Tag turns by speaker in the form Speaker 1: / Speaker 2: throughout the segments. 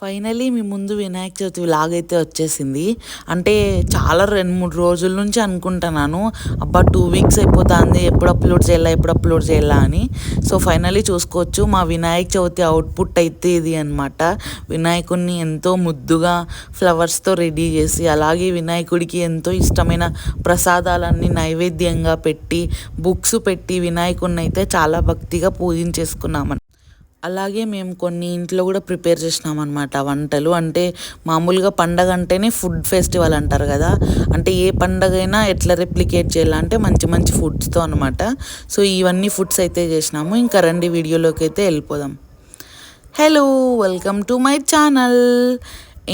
Speaker 1: Finally మీ ముందు Vinayaka Chavithi vlog అయితే వచ్చేసింది. అంటే చాలా రెండు మూడు రోజుల నుంచి అనుకుంటున్నాను అబ్బా టూ వీక్స్ అయిపోతుంది. ఎప్పుడు అప్లోడ్ చేయాలా ఎప్పుడు అప్లోడ్ చేయాలా అని. సో ఫైనలీ చూసుకోవచ్చు. మా వినాయక చవితి అవుట్పుట్ అయితే ఇది అనమాట వినాయకుడిని ఎంతో ముద్దుగా ఫ్లవర్స్తో రెడీ చేసి అలాగే వినాయకుడికి ఎంతో ఇష్టమైన ప్రసాదాలన్నీ నైవేద్యంగా పెట్టి బుక్స్ పెట్టి వినాయకుడిని అయితే చాలా భక్తిగా పూజించేసుకున్నామని అలాగే మేము కొన్ని ఇంట్లో కూడా ప్రిపేర్ చేసినాం అనమాట వంటలు. అంటే మామూలుగా పండగ అంటేనే ఫుడ్ ఫెస్టివల్ అంటారు కదా. అంటే ఏ పండగ అయినా ఎట్లా రెప్లికేట్ చేయాలంటే మంచి మంచి ఫుడ్స్తో అనమాట సో ఇవన్నీ ఫుడ్స్ అయితే చేసినాము. ఇంకా రండి వీడియోలోకి అయితే వెళ్ళిపోదాం. Hello welcome to my channel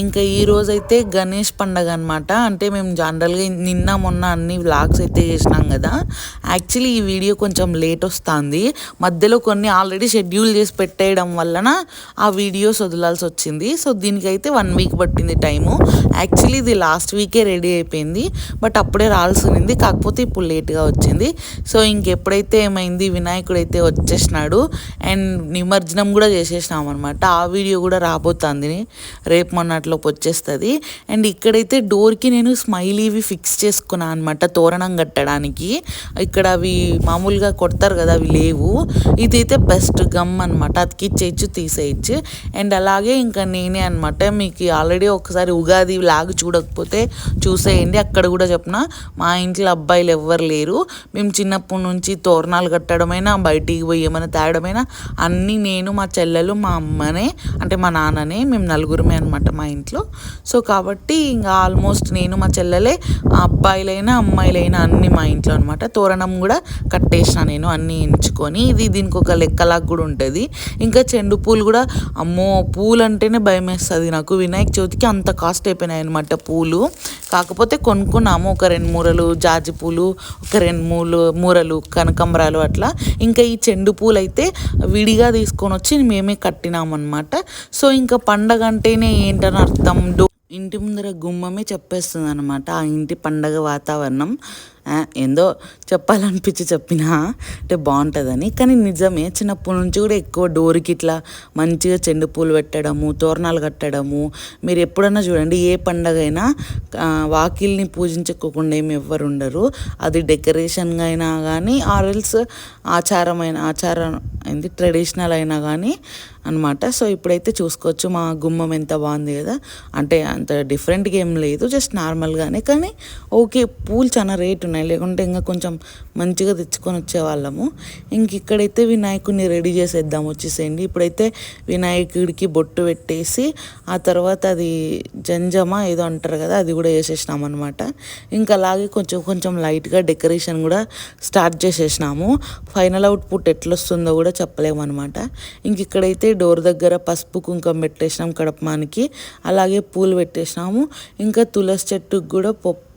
Speaker 1: ఇంకా ఈ రోజైతే గణేష్ పండగ అనమాట అంటే మేము జనరల్గా నిన్న మొన్న అన్ని వ్లాగ్స్ అయితే చేసినాం కదా. యాక్చువల్లీ ఈ వీడియో కొంచెం లేట్ వస్తుంది. మధ్యలో కొన్ని ఆల్రెడీ షెడ్యూల్ చేసి పెట్టేయడం వలన ఆ వీడియోస్ వదలాల్సి వచ్చింది. సో దీనికైతే వన్ వీక్ పట్టింది టైము యాక్చువల్లీ ఇది లాస్ట్ వీకే రెడీ అయిపోయింది. బట్ అప్పుడే రావాల్సి ఉంది కాకపోతే ఇప్పుడు లేట్గా వచ్చింది. సో ఇంకెప్పుడైతే ఏమైంది? వినాయకుడు అయితే వచ్చేసినాడు. అండ్ నిమజ్జనం కూడా చేసేసినాం అనమాట ఆ వీడియో కూడా రాబోతుంది. రేపు మొన్న అట్లోకి వచ్చేస్తుంది. అండ్ ఇక్కడైతే డోర్కి నేను స్మైలీవి ఫిక్స్ చేసుకున్నాను అనమాట తోరణం కట్టడానికి. ఇక్కడ అవి మామూలుగా కొడతారు కదా అవి లేవు. ఇదైతే బెస్ట్ గమ్ అనమాట అతికిచ్చేయచ్చు తీసేయచ్చు. అండ్ అలాగే ఇంకా నేనే అనమాట మీకు ఆల్రెడీ ఒకసారి ఉగాది లాగా చూడకపోతే చూసేయండి. అక్కడ కూడా చెప్పిన మా ఇంట్లో అబ్బాయిలు ఎవ్వరు లేరు. మేము చిన్నప్పటి నుంచి తోరణాలు కట్టడమైనా బయటికి పోయి ఏమైనా తేడమైనా అన్నీ నేను మా చెల్లెలు మా అమ్మనే అంటే మా నాన్ననే మేము నలుగురమే అనమాట మా ఇంట్లో. సో కాబట్టి ఇంకా ఆల్మోస్ట్ నేను మా చెల్లెలే అబ్బాయిలైనా అమ్మాయిలైనా అన్ని మా ఇంట్లో అనమాట తోరణం కూడా కట్టేసిన నేను అన్నీ ఎంచుకొని. ఇది దీనికి ఒక లెక్కలాగా కూడా ఉంటుంది. ఇంకా చెండు పూలు కూడా అమ్మో పూలు అంటేనే భయం వేస్తుంది నాకు. వినాయక చవితికి అంత కాస్ట్ అయిపోయినాయి అనమాట పూలు. కాకపోతే కొనుక్కున్నాము ఒక రెండు మూరలు జాజి పూలు ఒక రెండు మూలు మూరలు కనకంబరాలు అట్లా. ఇంకా ఈ చెండు పూలు అయితే విడిగా తీసుకొని వచ్చి మేమే కట్టినామన్నమాట. సో ఇంకా పండగ అంటేనే ఏంటన్నా అర్థం. డో ఇంటి ముందర గుమ్మమే చెప్పేస్తుంది అనమాట ఆ ఇంటి పండగ వాతావరణం. ఏందో చెప్పాలనిపించి చెప్పినా అంటే బాగుంటుందని. కానీ నిజమే చిన్నప్పటి నుంచి కూడా ఎక్కువ డోర్కి ఇట్లా మంచిగా చెండు పూలు పెట్టడము తోరణాలు కట్టడము మీరు ఎప్పుడన్నా చూడండి ఏ పండగ అయినా వాకిల్ని పూజించుకోకుండా ఏమి ఎవ్వరు ఉండరు. అది డెకరేషన్గా అయినా కానీ ఆర్ఎల్స్ ఆచారమైన ఆచారం ఏంది ట్రెడిషనల్ అయినా కానీ అనమాట సో ఇప్పుడైతే చూసుకోవచ్చు మా గుమ్మం ఎంత బాగుంది కదా. అంటే అంత డిఫరెంట్గా ఏం లేదు జస్ట్ నార్మల్గానే. కానీ ఓకే పూలు చాలా రేట్ ఉన్నాయి లేకుంటే ఇంకా కొంచెం మంచిగా తెచ్చుకొని వచ్చేవాళ్ళము. ఇంక ఇక్కడైతే వినాయకుడిని రెడీ చేసేద్దాం వచ్చేసేయండి. ఇప్పుడైతే వినాయకుడికి బొట్టు పెట్టేసి ఆ తర్వాత అది జంజమ ఏదో అంటారు కదా అది కూడా వేసేసినాం అనమాట ఇంకా అలాగే కొంచెం కొంచెం లైట్గా డెకరేషన్ కూడా స్టార్ట్ చేసేసినాము. ఫైనల్ అవుట్పుట్ ఎట్లొస్తుందో కూడా చెప్పలేమన్నమాట. ఇంక ఇక్కడైతే డోర్ దగ్గర పసుపు కుంకుమ పెట్టేసినాం కడపమానికి అలాగే పూలు పెట్టేసినాము. ఇంకా తులసి చెట్టుకు కూడా పప్పు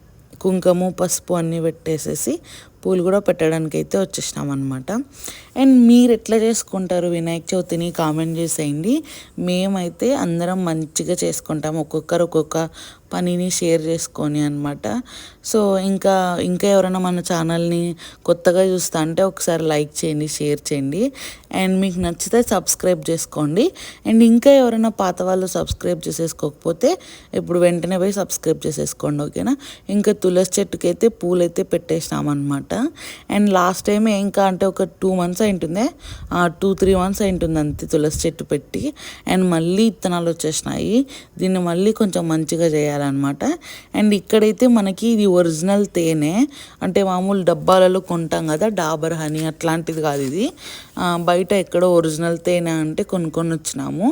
Speaker 1: కుంకుమ పసుపు అన్నీ పెట్టేసేసి పూలు కూడా పెట్టడానికి అయితే వచ్చేసినాం అనమాట అండ్ మీరు ఎట్లా చేసుకుంటారు? వినాయక చవితిని కామెంట్ చేసేయండి. మేమైతే అందరం మంచిగా చేసుకుంటాం. ఒక్కొక్కరు ఒక్కొక్క పనిని షేర్ చేసుకొని అనమాట సో ఇంకా ఇంకా ఎవరైనా మన ఛానల్ని కొత్తగా చూస్తా అంటే ఒకసారి లైక్ చేయండి షేర్ చేయండి. అండ్ మీకు నచ్చితే సబ్స్క్రైబ్ చేసుకోండి. అండ్ ఇంకా ఎవరైనా పాత వాళ్ళు సబ్స్క్రైబ్ చేసేసుకోకపోతే ఇప్పుడు వెంటనే పోయి సబ్స్క్రైబ్ చేసేసుకోండి ఓకేనా ఇంకా తులసి చెట్టుకి అయితే పూలైతే పెట్టేసినాం అనమాట అండ్ లాస్ట్ టైం ఇంకా అంటే ఒక టూ మంత్స్ అయింటుంది. టూ త్రీ మంత్స్ అయింటుంది అంతే తులసి చెట్టు పెట్టి. అండ్ మళ్ళీ ఇత్తనాలు వచ్చేసినాయి. దీన్ని మళ్ళీ కొంచెం మంచిగా చేయాలన్నమాట. అండ్ ఇక్కడైతే మనకి ఇది ఒరిజినల్ తేనె. అంటే మామూలు డబ్బాలలో కొంటాం కదా డాబర్ హనీ అట్లాంటిది కాదు ఇది. బయట ఎక్కడో ఒరిజినల్ తేనె అంటే కొనుక్కొని వచ్చినాము.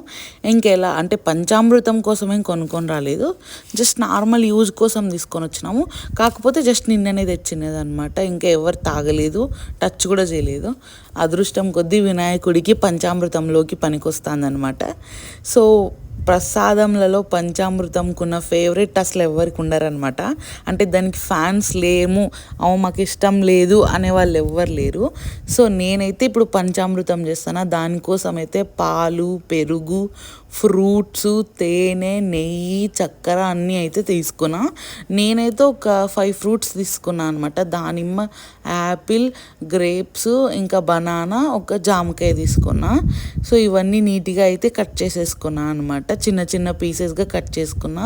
Speaker 1: ఇంకెలా అంటే పంచామృతం కోసమేం కొనుక్కొని రాలేదు. జస్ట్ నార్మల్ యూజ్ కోసం తీసుకొని వచ్చినాము. కాకపోతే జస్ట్ నిన్ననే తెచ్చినది అనమాట ఇంకా ఎవరు తాగలేదు టచ్ కూడా చేయలేదు. అదృష్టం కొద్దీ వినాయకుడికి పంచామృతంలోకి పనికొస్తుందన్నమాట. సో ప్రసాదంలలో పంచామృతంకున్న ఫేవరెట్ అసలు ఎవరికి ఉండరనమాట అంటే దానికి ఫ్యాన్స్ లేము అవు మాకు ఇష్టం లేదు అనే వాళ్ళు ఎవ్వరు లేరు. సో నేనైతే ఇప్పుడు పంచామృతం చేస్తాను దానికోసం అయితే పాలు పెరుగు ఫ్రూట్స్ తేనె నెయ్యి చక్కెర అన్నీ అయితే తీసుకున్నా. నేనైతే ఒక ఫైవ్ ఫ్రూట్స్ తీసుకున్నాను అనమాట దానిమ్మ యాపిల్ గ్రేప్స్ ఇంకా బనానా ఒక జామకాయ తీసుకున్నా. సో ఇవన్నీ నీట్గా అయితే కట్ చేసేసుకున్నా అనమాట చిన్న చిన్న పీసెస్గా కట్ చేసుకున్నా.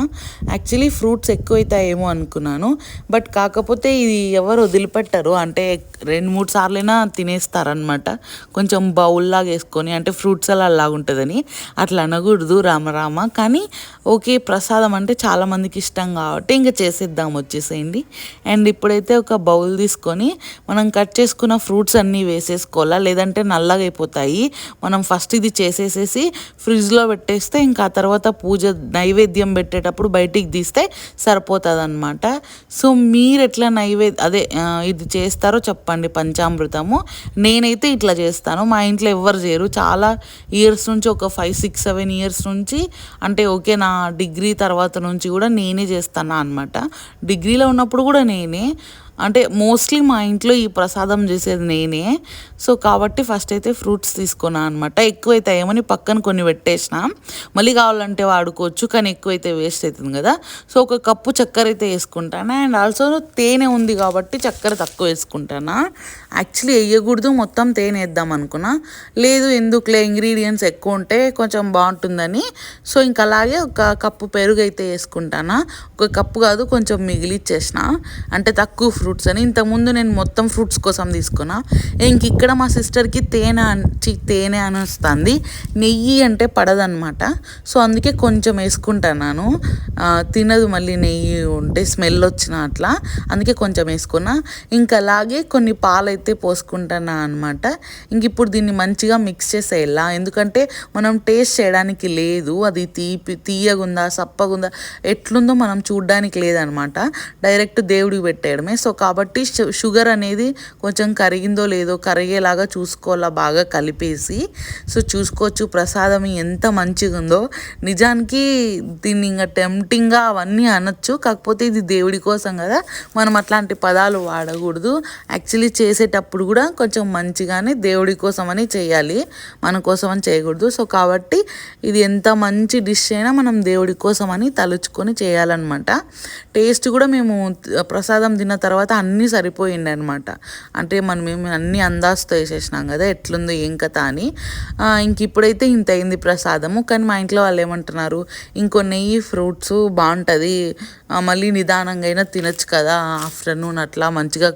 Speaker 1: యాక్చువల్లీ ఫ్రూట్స్ ఎక్కువైతాయేమో అనుకున్నాను. బట్ కాకపోతే ఇది ఎవరు వదిలిపెట్టరు. అంటే రెండు మూడు సార్లైనా తినేస్తారనమాట కొంచెం బౌల్లాగా వేసుకొని అంటే ఫ్రూట్స్ అలా అలాగా ఉంటుందని అట్లా అనకూడదు. రామరామ కానీ ఓకే ప్రసాదం అంటే చాలామందికి ఇష్టం కాబట్టి ఇంకా చేసేద్దాం వచ్చేసేయండి. అండ్ ఇప్పుడైతే ఒక బౌల్ తీసుకొని మనం కట్ చేసుకున్న ఫ్రూట్స్ అన్నీ వేసేసుకోవాలా? లేదంటే నల్లగా అయిపోతాయి. మనం ఫస్ట్ ఇది చేసేసేసి ఫ్రిడ్జ్లో పెట్టేస్తే ఇంకా ఆ తర్వాత పూజ నైవేద్యం పెట్టేటప్పుడు బయటికి తీస్తే సరిపోతుంది అనమాట సో మీరు ఎట్లా నైవేద్య అదే ఇది చేస్తారో చెప్పండి పంచామృతము. నేనైతే ఇట్లా చేస్తాను. మా ఇంట్లో ఎవ్వరు చేయరు. చాలా ఇయర్స్ నుంచి ఒక ఫైవ్ సిక్స్ సెవెన్ ఇయర్స్ నుంచి అంటే ఓకే నా డిగ్రీ తర్వాత నుంచి కూడా నేనే చేస్తాను అనమాట డిగ్రీలో ఉన్నప్పుడు కూడా నేనే. అంటే మోస్ట్లీ మా ఇంట్లో ఈ ప్రసాదం చేసేది నేనే. సో కాబట్టి ఫస్ట్ అయితే ఫ్రూట్స్ తీసుకున్నా అనమాట ఎక్కువైతే ఏమని పక్కన కొన్ని పెట్టేసిన. మళ్ళీ కావాలంటే వాడుకోవచ్చు కానీ ఎక్కువైతే వేస్ట్ అవుతుంది కదా. సో ఒక కప్పు చక్కెర అయితే వేసుకుంటాను. అండ్ ఆల్సో తేనె ఉంది కాబట్టి చక్కెర తక్కువ వేసుకుంటానా. యాక్చువల్లీ వేయకూడదు మొత్తం తేనె వేద్దాం అనుకున్నా. లేదు ఎందుకులే ఇంగ్రీడియంట్స్ ఎక్కువ ఉంటే కొంచెం బాగుంటుందని. సో ఇంకా అలాగే ఒక కప్పు పెరుగు అయితే వేసుకుంటానా. ఒక కప్పు కాదు కొంచెం మిగిలిచ్చేసిన. అంటే తక్కువ ఫ్రూట్స్ అని. ఇంతకుముందు నేను మొత్తం ఫ్రూట్స్ కోసం తీసుకున్నా. ఇంక ఇక్కడ మా సిస్టర్కి తేనె చి తేనె అని వస్తుంది. నెయ్యి అంటే పడదనమాట. సో అందుకే కొంచెం వేసుకుంటాను తినదు మళ్ళీ నెయ్యి ఉంటే స్మెల్ వచ్చిన అట్లా. అందుకే కొంచెం వేసుకున్నా. ఇంకా అలాగే కొన్ని పాలు అయితే అనమాట ఇంక ఇప్పుడు దీన్ని మంచిగా మిక్స్ చేసేయాల? ఎందుకంటే మనం టేస్ట్ చేయడానికి లేదు. అది తీపి తీయగుందా సప్పగుందా ఎట్లుందో మనం చూడడానికి లేదనమాట. డైరెక్ట్ దేవుడికి పెట్టేయడమే. సో కాబట్టి షుగర్ అనేది కొంచెం కరిగిందో లేదో కరిగేలాగా చూసుకోవాలా బాగా కలిపేసి. సో చూసుకోవచ్చు ప్రసాదం ఎంత మంచిగా ఉందో నిజానికి దీన్ని ఇంకా టెంప్టింగ్గా అవన్నీ అనొచ్చు. కాకపోతే ఇది దేవుడి కోసం కదా. మనం అట్లాంటి పదాలు వాడకూడదు. యాక్చువల్లీ చేసేటప్పుడు కూడా కొంచెం మంచిగానే దేవుడి కోసం అని చేయాలి. మన కోసం అని చేయకూడదు. సో కాబట్టి ఇది ఎంత మంచి డిష్ అయినా మనం దేవుడి కోసం అని తలుచుకొని చేయాలన్నమాట. టేస్ట్ కూడా మేము ప్రసాదం తిన్న తర్వాత అన్నీ సరిపోయింది అనమాట అంటే మనం మేము అన్ని అందాజుతో వేసేసినాం కదా ఎట్లుందో ఏం కథ అని. ఇంక ఇప్పుడైతే ఇంత అయింది ప్రసాదము. కానీ మా ఇంట్లో వాళ్ళు ఏమంటున్నారు ఇంకో నెయ్యి ఫ్రూట్స్ బాగుంటుంది. మళ్ళీ నిదానంగా అయినా తినచ్చు కదా ఆఫ్టర్నూన్ అట్లా మంచిగా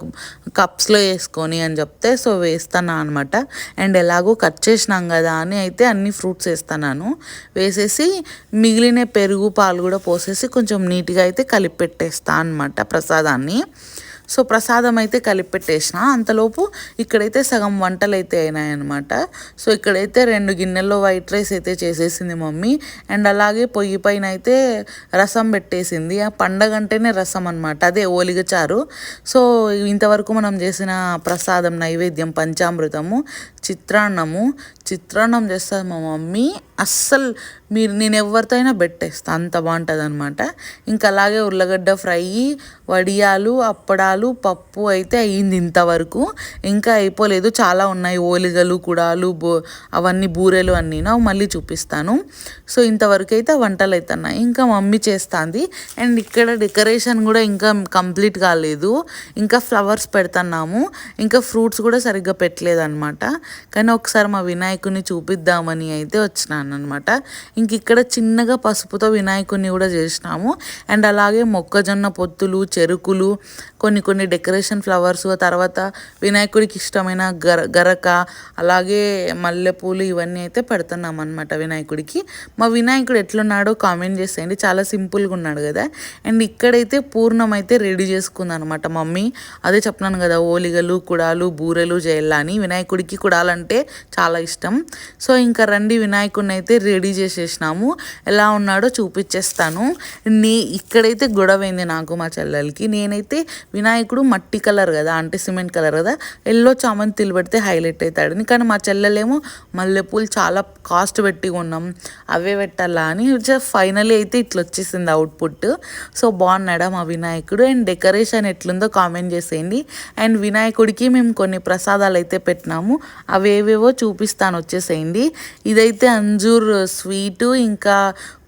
Speaker 1: కప్స్లో వేసుకొని అని చెప్తే సో వేస్తాను అనమాట. అండ్ ఎలాగో కట్ చేసినాం కదా అని అయితే అన్ని ఫ్రూట్స్ వేస్తున్నాను. వేసేసి మిగిలిన పెరుగు పాలు కూడా పోసేసి కొంచెం నీట్గా అయితే కలిపి పెట్టేస్తా అనమాట ప్రసాదాన్ని. సో ప్రసాదం అయితే కలిపెట్టేసిన. అంతలోపు ఇక్కడైతే సగం వంటలు అయితే అయినాయన్నమాట. సో ఇక్కడైతే రెండు గిన్నెల్లో వైట్ రైస్ అయితే చేసేసింది మమ్మీ. అండ్ అలాగే పొయ్యి పైన అయితే రసం పెట్టేసింది. ఆ పండగ అంటేనే రసం అనమాట అదే ఓలిగచారు సో ఇంతవరకు మనం చేసిన ప్రసాదం నైవేద్యం పంచామృతము చిత్రాన్నము చిత్రాన్నం చేస్తుంది మా మమ్మీ. అస్సలు మీరు నేను ఎవరితో అయినా పెట్టేస్తాను అంత బాగుంటుంది అనమాట ఇంకా అలాగే ఉర్లగడ్డ ఫ్రై వడియాలు అప్పడాలు పప్పు అయితే అయ్యింది ఇంతవరకు. ఇంకా అయిపోలేదు. చాలా ఉన్నాయి. ఓలిగలు కుడాలు బో అవన్నీ బూరెలు అన్నీ. మళ్ళీ చూపిస్తాను. సో ఇంతవరకు అయితే వంటలు అవుతున్నాయి ఇంకా మమ్మీ చేస్తుంది. అండ్ ఇక్కడ డెకరేషన్ కూడా ఇంకా కంప్లీట్ కాలేదు. ఇంకా ఫ్లవర్స్ పెడుతున్నాము. ఇంకా ఫ్రూట్స్ కూడా సరిగ్గా పెట్టలేదు అనమాట కానీ ఒకసారి మా వినాయకుని చూపిద్దామని అయితే వచ్చినాను అనమాట ఇంక ఇక్కడ చిన్నగా పసుపుతో వినాయకుని కూడా చేసినాము. అండ్ అలాగే మొక్కజొన్న పొత్తులు చెరుకులు కొన్ని కొన్ని డెకరేషన్ ఫ్లవర్స్ తర్వాత వినాయకుడికి ఇష్టమైన గర గరక అలాగే మల్లెపూలు ఇవన్నీ అయితే పెడుతున్నాం అనమాట వినాయకుడికి. మా వినాయకుడు ఎట్లున్నాడో కామెంట్ చేసేయండి. చాలా సింపుల్గా ఉన్నాడు కదా. అండ్ ఇక్కడైతే పూర్ణం అయితే రెడీ చేసుకుంది అనమాట మమ్మీ. అదే చెప్తున్నాను కదా ఓలిగలు కుడాలు బూరెలు చేయాలని అని వినాయకుడికి కుడాలంటే చాలా ఇష్టం. సో ఇంకా రండి వినాయకుడిని అయితే రెడీ చేసేసినాము. ఎలా ఉన్నాడో చూపించేస్తాను నే ఇక్కడైతే గొడవైంది నాకు మా చెల్లెలకి. నేనైతే వినాయకుడు మట్టి కలర్ కదా అంటే సిమెంట్ కలర్ కదా ఎల్లో చామంతిలు పెడితే హైలైట్ అవుతాడని కానీ మా చెల్లెలేమో మల్లెపూలు చాలా కాస్ట్ పెట్టి ఉన్నాం అవే పెట్టాలా అని ఫైనలీ అయితే ఇట్లా వచ్చేసింది అవుట్పుట్. సో బాగున్నాడా మా వినాయకుడు? అండ్ డెకరేషన్ ఎట్లుందో కామెంట్ చేసేయండి. అండ్ వినాయకుడికి మేము కొన్ని ప్రసాదాలు అయితే పెట్టినాము. అవేవేవో చూపిస్తాను. చూపిస్తాను వచ్చేసేయండి. ఇదైతే అంజూర్ స్వీటు ఇంకా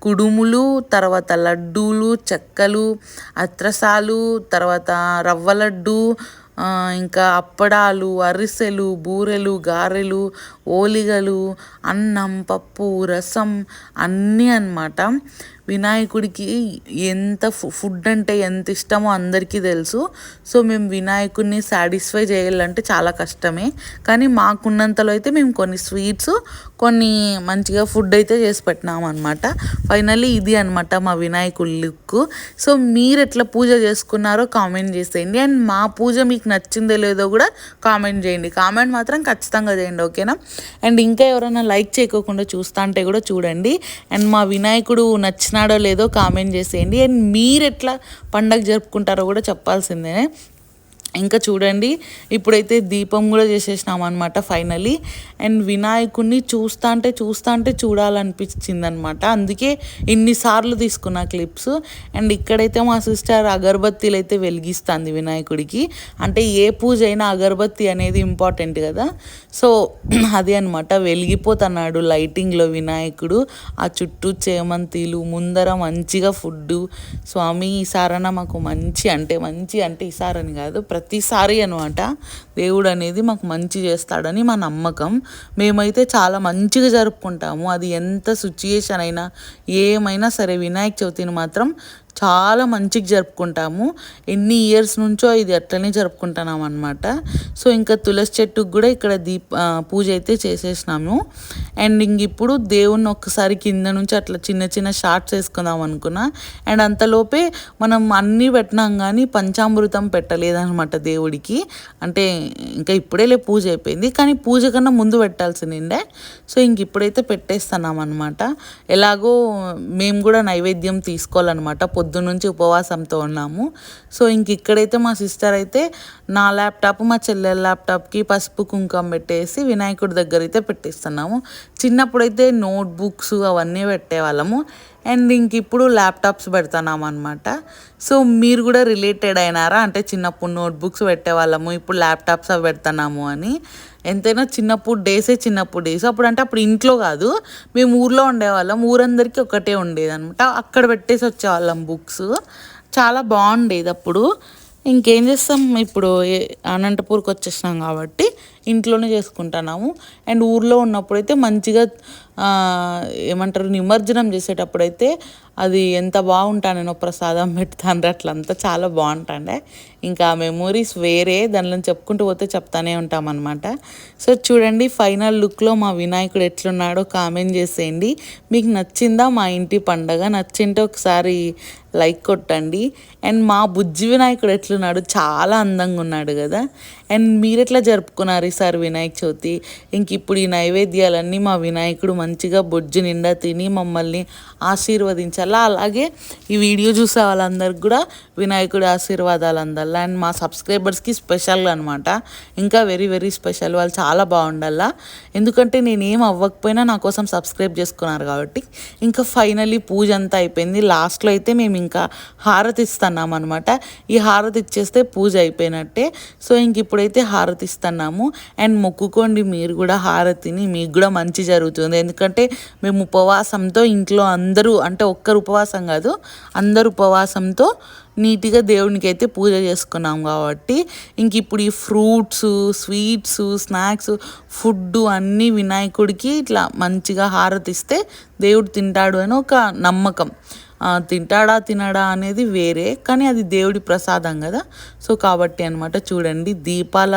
Speaker 1: కుడుములు తర్వాత లడ్డూలు చెక్కలు అత్రసాలు తర్వాత రవ్వ లడ్డు ఇంకా అప్పడాలు అరిసెలు బూరెలు గారెలు ఓలిగలు అన్నం పప్పు రసం అన్నీ అనమాట వినాయకుడికి ఎంత ఫుడ్ అంటే ఎంత ఇష్టమో అందరికీ తెలుసు. సో మేము వినాయకుడిని సాటిస్ఫై చేయాలంటే చాలా కష్టమే. కానీ మాకున్నంతలో అయితే మేము కొన్ని స్వీట్స్ కొన్ని మంచిగా ఫుడ్ అయితే చేసి పెట్టినాం అనమాట ఫైనల్లీ ఇది అనమాట మా వినాయకుడి లుక్. సో మీరు ఎట్లా పూజ చేసుకున్నారో కామెంట్ చేసేయండి. అండ్ మా పూజ మీకు నచ్చిందో లేదో కూడా కామెంట్ చేయండి. కామెంట్ మాత్రం ఖచ్చితంగా చేయండి ఓకేనా? అండ్ ఇంకా ఎవరైనా లైక్ చేయకోకుండా చూస్తా అంటే కూడా చూడండి. అండ్ మా వినాయకుడు నచ్చినాడో లేదో కామెంట్ చేసేయండి. అండ్ మీరు ఎట్లా పండగ జరుపుకుంటారో కూడా చెప్పాల్సిందే. ఇంకా చూడండి ఇప్పుడైతే దీపం కూడా చేసేసినాం అనమాట ఫైనలీ. అండ్ వినాయకుడిని చూస్తా అంటే చూస్తా అంటే చూడాలనిపించింది అనమాట అందుకే ఇన్నిసార్లు తీసుకున్న క్లిప్స్. అండ్ ఇక్కడైతే మా సిస్టర్ అగరబత్తీలు అయితే వెలిగిస్తుంది వినాయకుడికి. అంటే ఏ పూజ అయినా అగరబత్తి అనేది ఇంపార్టెంట్ కదా. సో అదే అనమాట వెలిగిపోతున్నాడు లైటింగ్లో వినాయకుడు. ఆ చుట్టూ చేమంతిలు ముందర మంచిగా ఫుడ్డు. స్వామి ఈసారన మాకు మంచి అంటే మంచి అంటే ఈసారని కాదు ప్రతి ప్రతిసారి అనమాట దేవుడు అనేది మాకు మంచి చేస్తాడని మా నమ్మకం. మేమైతే చాలా మంచిగా జరుపుకుంటాము. అది ఎంత సిచ్యుయేషన్ అయినా ఏమైనా సరే వినాయక చవితిని మాత్రం చాలా మంచిగా జరుపుకుంటాము. ఎన్ని ఇయర్స్ నుంచో ఇది అట్లనే జరుపుకుంటున్నాం అనమాట సో ఇంకా తులసి చెట్టుకు కూడా ఇక్కడ దీప పూజ అయితే చేసేసినాము. అండ్ ఇంక ఇప్పుడు దేవుణ్ణి ఒక్కసారి కింద నుంచి అట్లా చిన్న చిన్న షార్ట్స్ వేసుకుందాం అనుకున్నా. అండ్ అంతలోపే మనం అన్నీ పెట్టినాం కానీ పంచామృతం పెట్టలేదనమాట దేవుడికి. అంటే ఇంకా ఇప్పుడేలే పూజ అయిపోయింది. కానీ పూజ కన్నా ముందు పెట్టాల్సిందే సో ఇంక ఇప్పుడైతే పెట్టేస్తున్నాం అనమాట ఎలాగో మేము కూడా నైవేద్యం తీసుకోవాలన్నమాట. పొద్దున్నుంచి ఉపవాసంతో ఉన్నాము. సో ఇంక ఇక్కడైతే మా సిస్టర్ అయితే నా ల్యాప్టాప్ మా చెల్లెల ల్యాప్టాప్కి పసుపు కుంకుమ పెట్టేసి వినాయకుడి దగ్గర అయితే పెట్టిస్తున్నాము. చిన్నప్పుడైతే నోట్బుక్స్ అవన్నీ పెట్టేవాళ్ళము. అండ్ ఇంక ఇప్పుడు ల్యాప్టాప్స్ పెడుతున్నాం అనమాట సో మీరు కూడా రిలేటెడ్ అయినారా? అంటే చిన్నప్పుడు నోట్బుక్స్ పెట్టేవాళ్ళము ఇప్పుడు ల్యాప్టాప్స్ అవి పెడుతున్నాము అని. ఎంతైనా చిన్నప్పుడు డేసే చిన్నప్పుడు డేస్. అప్పుడు అంటే అప్పుడు ఇంట్లో కాదు మేము ఊర్లో ఉండేవాళ్ళం. ఊరందరికీ ఒకటే ఉండేది అనమాట అక్కడ పెట్టేసి వచ్చేవాళ్ళం బుక్స్. చాలా బాగుండేది అప్పుడు. ఇంకేం చేస్తాం? ఇప్పుడు అనంతపూర్కి వచ్చేసినాం కాబట్టి ఇంట్లోనే చేసుకుంటున్నాము. అండ్ ఊర్లో ఉన్నప్పుడైతే మంచిగా ఏమంటారు నిమజ్జనం చేసేటప్పుడైతే అది ఎంత బాగుంటానో ప్రసాదం పెడతాను అట్లంతా చాలా బాగుంటాండే. ఇంకా మెమోరీస్ వేరే దానిలో చెప్పుకుంటూ పోతే చెప్తానే ఉంటామన్నమాట. సో చూడండి ఫైనల్ లుక్లో మా వినాయకుడు ఎట్లున్నాడో కామెంట్ చేసేయండి. మీకు నచ్చిందా మా ఇంటి పండగ? నచ్చింటే ఒకసారి లైక్ కొట్టండి. అండ్ మా బుజ్జి వినాయకుడు ఎట్లున్నాడు? చాలా అందంగా ఉన్నాడు కదా. అండ్ మీరెట్లా జరుపుకున్నారు ఈసారి వినాయక చవితి? ఇంక ఇప్పుడు ఈ నైవేద్యాలన్నీ మా వినాయకుడు మంచిగా బొజ్జు నిండా తిని మమ్మల్ని ఆశీర్వదించాలా? అలాగే ఈ వీడియో చూసే వాళ్ళందరికి కూడా వినాయకుడి ఆశీర్వాదాలు అందల్లా అండ్ మా సబ్స్క్రైబర్స్కి స్పెషల్ అనమాట ఇంకా వెరీ వెరీ స్పెషల్. వాళ్ళు చాలా బాగుండాలా? ఎందుకంటే నేను ఏం అవ్వకపోయినా నా కోసం సబ్స్క్రైబ్ చేసుకున్నారు కాబట్టి. ఇంకా ఫైనలీ పూజ అంతా అయిపోయింది. లాస్ట్లో అయితే మేము ఇంకా హారతి ఇస్తున్నాం అనమాట ఈ హారతి ఇచ్చేస్తే పూజ అయిపోయినట్టే. సో ఇంక ఇప్పుడైతే హారతి ఇస్తున్నాము. అండ్ మొక్కుకోండి మీరు కూడా హారతిని. మీకు కూడా మంచి జరుగుతుంది. ఎందుకంటే ఎందుకంటే మేము ఉపవాసంతో ఇంట్లో అందరూ అంటే ఒక్కరు ఉపవాసం కాదు అందరు ఉపవాసంతో నీట్గా దేవునికి అయితే పూజ చేసుకున్నాం కాబట్టి ఇంక ఇప్పుడు ఈ ఫ్రూట్స్ స్వీట్స్ స్నాక్స్ ఫుడ్ అన్నీ వినాయకుడికి ఇట్లా మంచిగా హారతిస్తే దేవుడు తింటాడు అని ఒక నమ్మకం. తింటాడా తినడా అనేది వేరే కానీ అది దేవుడి ప్రసాదం కదా. సో కాబట్టి అనమాట చూడండి దీపాల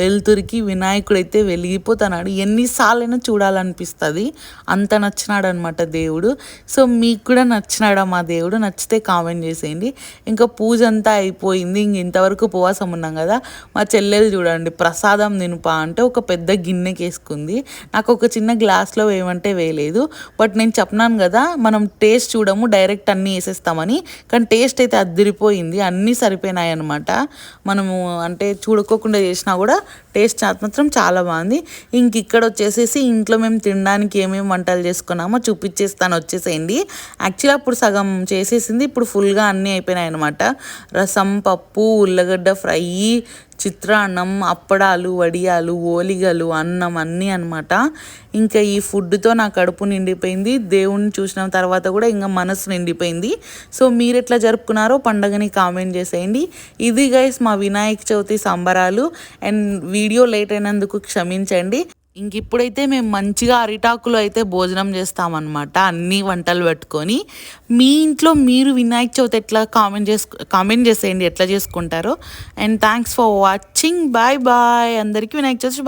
Speaker 1: వెలుతురికి వినాయకుడు అయితే వెలిగిపోతున్నాడు ఎన్నిసార్లైనా చూడాలనిపిస్తుంది. అంత నచ్చినాడు అనమాట దేవుడు. సో మీకు కూడా నచ్చినాడా మా దేవుడు? నచ్చితే కామెంట్ చేసేయండి. ఇంకా పూజ అంతా అయిపోయింది. ఇంక ఇంతవరకు ఉపవాసం ఉన్నాం కదా. మా చెల్లెలు చూడండి ప్రసాదం నినుపా అంటే ఒక పెద్ద గిన్నెకి వేసుకుంది నాకు ఒక చిన్న గ్లాస్లో వేయమంటే వేయలేదు. బట్ నేను చెప్పినాను కదా మనం టేస్ట్ చూడము డైరెక్ట్ అన్నీ వేసేస్తామని. కానీ టేస్ట్ అయితే అద్దరిపోయింది. అన్నీ సరిపోయినాయి అనమాట మనము అంటే చూడకోకుండా చేసినా కూడా టేస్ట్ మాత్రం చాలా బాగుంది. ఇంక ఇక్కడ వచ్చేసేసి ఇంట్లో మేము తినడానికి ఏమేమి వంటలు చేసుకున్నామో చూపించేస్తాను వచ్చేసేయండి. యాక్చువల్లీ అప్పుడు సగం చేసేసింది ఇప్పుడు ఫుల్గా అన్నీ అయిపోయినాయి అనమాట రసం పప్పు ఉల్లగడ్డ ఫ్రై చిత్రాన్నం అప్పడాలు వడియాలు ఓలిగలు అన్నం అన్నీ అనమాట ఇంకా ఈ ఫుడ్తో నా కడుపు నిండిపోయింది. దేవుణ్ణి చూసిన తర్వాత కూడా ఇంకా మనసు నిండిపోయింది. సో మీరు ఎట్లా జరుపుకున్నారో పండగని కామెంట్ చేసేయండి. ఇది గైస్ మా వినాయక చవితి సంబరాలు. అండ్ వీడియో లేట్ అయినందుకు క్షమించండి. ఇంక ఇప్పుడైతే మేము మంచిగా అరిటాకులో అయితే భోజనం చేస్తామన్నమాట. అన్ని వంటలు పెట్టుకొని. మీ ఇంట్లో మీరు వినాయక చవితి ఎట్లా కామెంట్ చేసుకు కామెంట్ చేసేయండి ఎట్లా చేసుకుంటారో. And thanks for watching. Bye bye. అందరికీ వినాయక చవితి